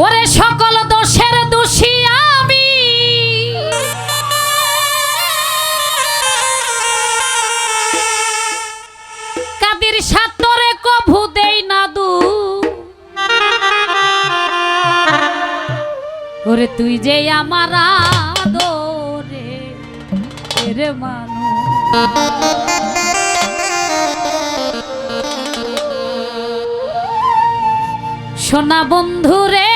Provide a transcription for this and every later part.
ওরে সকল দোষের দোষী আমি। কাদির সাতরে কভু দেই না দু। ওরে তুই যে আমার আদরে রে মানু সোনা বন্ধুরে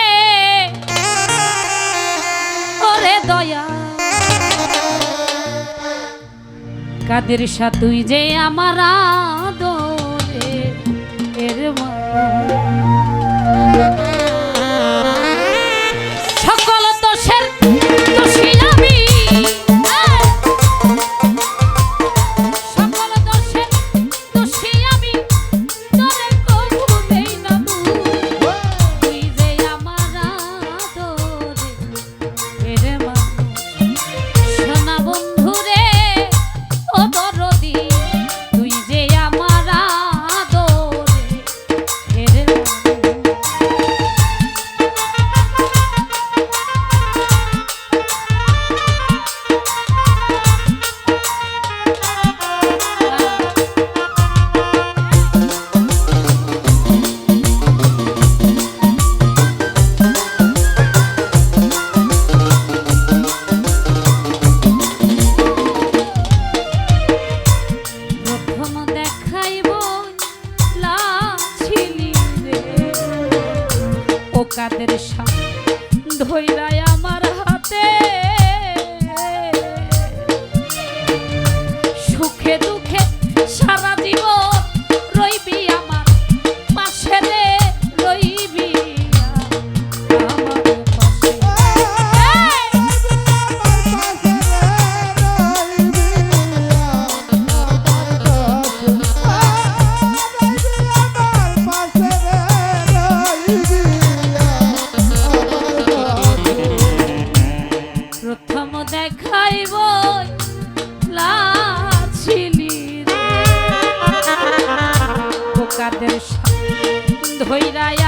দয়া। কাদের সাথুই যে আমার আদরে এর মা মায়াদের সা ধৈরায়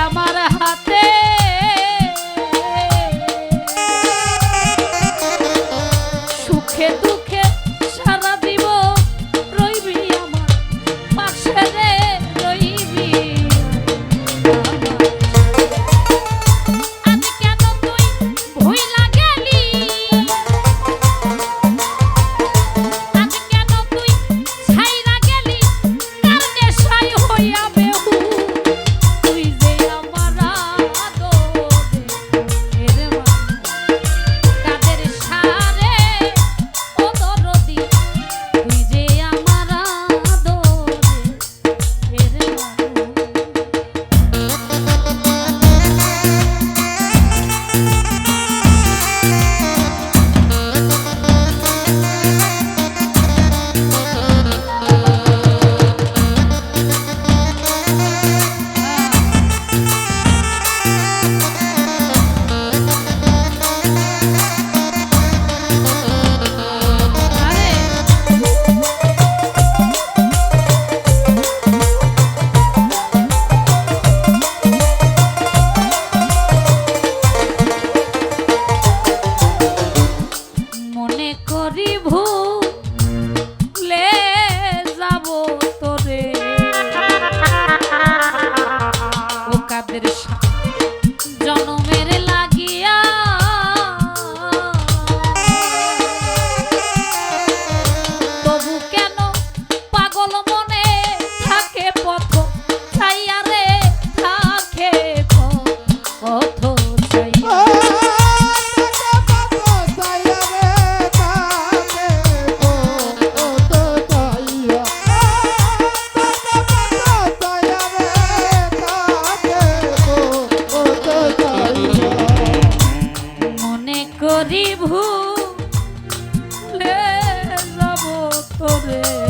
say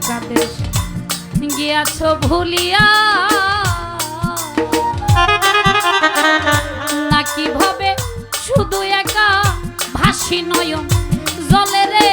নৌকা দেশ গিয়াছ ভুলিয়া। নাকি ভাবে শুধু একা ভাসি নয়ন জলে রে?